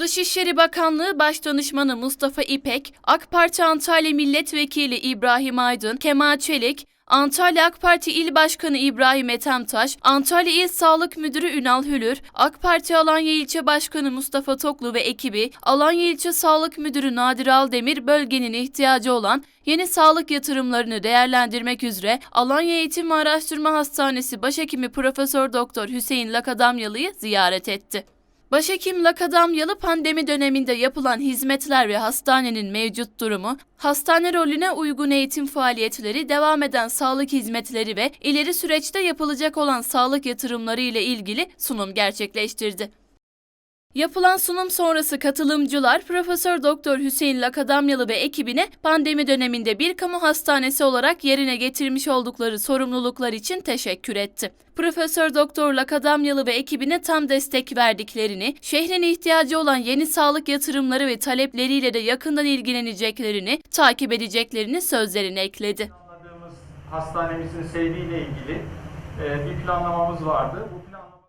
Dışişleri Bakanlığı Başdanışmanı Mustafa İpek, AK Parti Antalya Milletvekili İbrahim Aydın, Kemal Çelik, Antalya AK Parti İl Başkanı İbrahim Ethemtaş, Antalya İl Sağlık Müdürü Ünal Hülür, AK Parti Alanya İlçe Başkanı Mustafa Toklu ve ekibi, Alanya İlçe Sağlık Müdürü Nadir Aldemir bölgenin ihtiyacı olan yeni sağlık yatırımlarını değerlendirmek üzere Alanya Eğitim ve Araştırma Hastanesi Başhekimi Profesör Doktor Hüseyin Lakadamyalı'yı ziyaret etti. Başhekim Lakadamyalı pandemi döneminde yapılan hizmetler ve hastanenin mevcut durumu, hastane rolüne uygun eğitim faaliyetleri, devam eden sağlık hizmetleri ve ileri süreçte yapılacak olan sağlık yatırımları ile ilgili sunum gerçekleştirdi. Yapılan sunum sonrası katılımcılar Profesör Doktor Hüseyin Lakadamyalı ve ekibine pandemi döneminde bir kamu hastanesi olarak yerine getirmiş oldukları sorumluluklar için teşekkür etti. Profesör Doktor Lakadamyalı ve ekibine tam destek verdiklerini, şehrin ihtiyacı olan yeni sağlık yatırımları ve talepleriyle de yakından ilgileneceklerini, takip edeceklerini sözlerine ekledi. hastanemizin seyriyle ilgili e, bir planlamamız vardı. Bu planlama